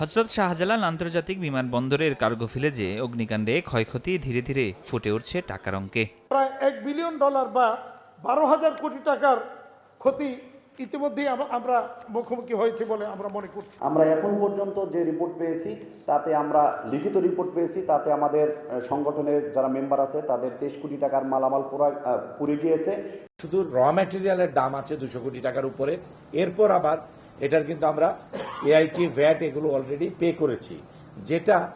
হজরত শাহজালাল আন্তর্জাতিক বিমানবন্দরের কার্গো ভিলেজে অগ্নিকাণ্ডে ক্ষয়ক্ষতি ধীরে ধীরে ফুটে উঠছে টাকার অঙ্কে। প্রায় এক বিলিয়ন ডলার বা বারো হাজার কোটি টাকার ক্ষতি ইতিমধ্যেই আমরা মুখোমুখি হয়েছে বলে আমরা মনে করছি। আমরা এখন পর্যন্ত যে রিপোর্ট পেয়েছি তাতে আমরা লিখিত রিপোর্ট পেয়েছি তাতে আমাদের সংগঠনের যারা মেম্বার আছে তাদের তেইশ কোটি টাকার মালামাল পুরা পুড়ে গিয়েছে। শুধু র ম্যাটেরিয়ালের দাম আছে দুশো কোটি টাকার উপরে এরপর আবার এটার কিন্তু আমরা এআইটি ভ্যাট এগুলো অলরেডি পে করেছি। যেটা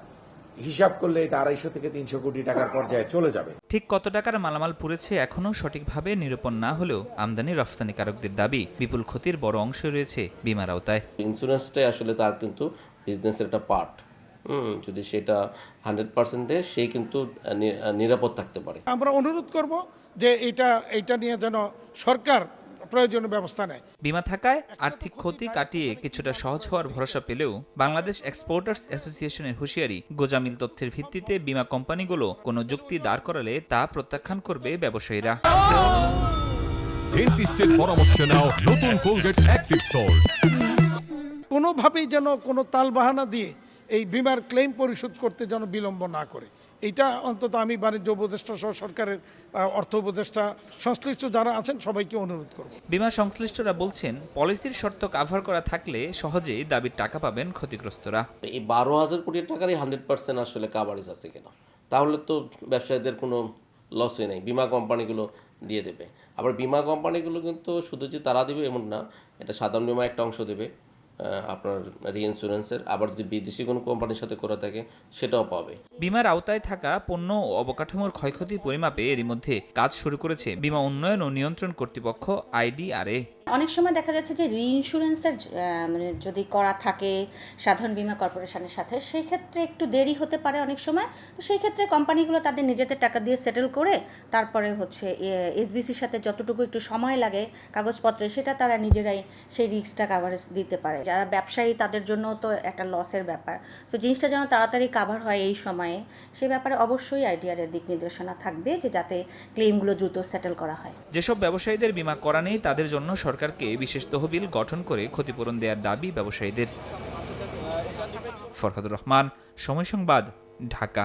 হিসাব করলে এটা আড়াইশো থেকে তিনশো কোটি টাকার পর্যায়ে চলে যাবে। ঠিক কত টাকার মালামাল পুড়েছে এখনও সঠিকভাবে নিরূপণ না হলেও আমদানি রফতানিকারকদের দাবি বিপুল ক্ষতির বড় অংশ রয়েছে বিমার আওতায়। ইন্স্যুরেন্সটাই আসলে তার কিন্তু বিজনেসের একটা পার্ট হুম যদি সেটা হান্ড্রেড পার্সেন্ট দেয় সে কিন্তু নি- নিরাপদ থাকতে পারে। আমরা অনুরোধ করব যে এটা এটা নিয়ে যেন সরকার প্রয়োজনীয় ব্যবস্থা নেয়। বিমা থাকায় আর্থিক ক্ষতি কাটিয়ে কিছুটা সহজ হওয়ার ভরসা পেলেও বাংলাদেশ এক্সপোর্টার্স অ্যাসোসিয়েশনের হুঁশিয়ারি গোজামিল তথ্যের ভিত্তিতে বিমা কোম্পানিগুলো কোনো যুক্তি দাঁড় করালে তা প্রত্যাখ্যান করবে ব্যবসায়ীরা। ডেন্টিস্টের পরামর্শ নাও নতুন কোলগেট অ্যাক্টিভ সল্ট কোনোভাবেই যেন কোনো তালবাহানা দিয়ে এই বিমার ক্লেম পরিশোধ করতে যেন বিলম্ব না করে। এটা অন্তত আমি বাণিজ্য উপদেষ্টা সহ সরকারের অর্থ উপদেষ্টা সংশ্লিষ্ট যারা আছেন সবাইকে অনুরোধ করব। বিমা সংশ্লিষ্টরা বলছেন পলিসির শর্ত কাভার করা থাকলে সহজেই দাবির টাকা পাবেন ক্ষতিগ্রস্তরা। এই বারো হাজার কোটি টাকারই হান্ড্রেড পার্সেন্ট আসলে কাভারেজ আছে কিনা? তাহলে তো ব্যবসায়ীদের কোনো লসই নেই। বিমা কোম্পানিগুলো দিয়ে দেবে। আবার বিমা কোম্পানিগুলো কিন্তু শুধু যে তারা দেবে এমন না এটা সাধারণ বিমা একটা অংশ দেবে। আপনার রিইন্স্যুরেন্সের আবার যদি বিদেশি কোনো কোম্পানির সাথে করা থাকে, সেটাও পাবে। বিমার আওতায় থাকা পণ্য ও অবকাঠামোর ক্ষয়ক্ষতি পরিমাপে এরই মধ্যে কাজ শুরু করেছে বিমা উন্নয়ন ও নিয়ন্ত্রণ কর্তৃপক্ষ আইডিআরএ। অনেক সময় দেখা যাচ্ছে যে রিইন্স্যুরেন্সের মানে যদি করা থাকে সাধারণ বীমা কর্পোরেশনের সাথে, সেই ক্ষেত্রে একটু দেরি হতে পারে অনেক সময়। তো সেই ক্ষেত্রে কোম্পানিগুলো তাদের নিজেদের টাকা দিয়ে সেটেল করে, তারপরে হচ্ছে এসবিসির সাথে যতটুকু একটু সময় লাগে কাগজপত্রে, সেটা তারা নিজেরাই সেই রিস্কটা কাভারেজ দিতে পারে। যারা ব্যবসায়ী, তাদের জন্য তো একটা লসের ব্যাপার। তো জিনিসটা যেন তাড়াতাড়ি কাভার হয় এই সময়ে, সে ব্যাপারে অবশ্যই আইডিআর এর দিক নির্দেশনা থাকবে যে যাতে ক্লেমগুলো দ্রুত সেটেল করা হয়। যেসব ব্যবসায়ীদের বিমা করা নেই, তাদের জন্য সরকারকে বিশেষ তহবিল গঠন করে ক্ষতিপূরণ দেওয়ার দাবি ব্যবসায়ীদের। ফরহাদুর রহমান সময় সংবাদ ঢাকা।